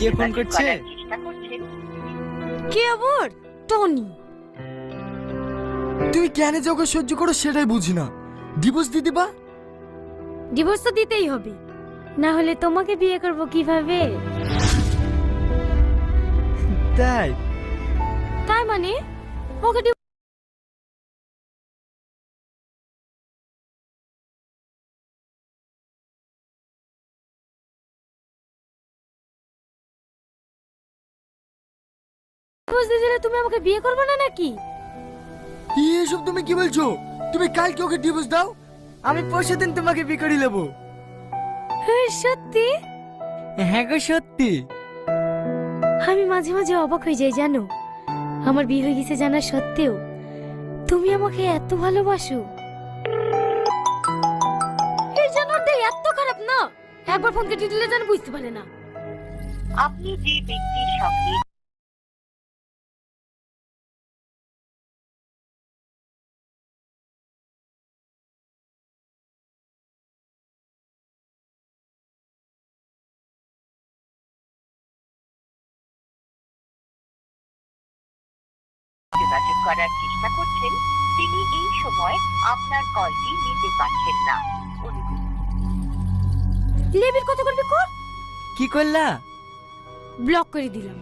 কে phone করছে? কে আবার? Tony. তুই কেন যে ওকে সহ্য করো সেটাই বুঝি না। ডিভোর্স দিয়ে দিবা ডিভোর্স তো দিতেই হবে। না হলে তোমাকে বিয়ে করব কীভাবে? তাই? তাই মানে ওকে দিলে তুমি আমাকে বিয়ে করবে না নাকি? এসব তুমি কি বলছো? তুমি কালকে ওকে ডিভোর্স দাও? আমি পরশু দিন তোমাকে বিয়ে করে নেব। হ্যাঁ, সত্যি? হ্যাঁ গো সত্যি। আমি মাঝে মাঝে অবাক হয়ে যাই জানো? আমার বিয়ে হয়ে গেছে জানা সত্ত্বেও। তুমি আমাকে এত ভালোবাসো। এই জানোয়ারটা এত খারাপ না? একবার ফোন কেটে দিলে যেন বুঝতে পারে না। আপনি যে ব্যক্তির সঙ্গে যোগাযোগ করার চেষ্টা করছেন তিনি এই সময় আপনার কলটি নিতে পারছেন না। লেবির কত করবে কর। কি করলা? ব্লক করে দিলাম।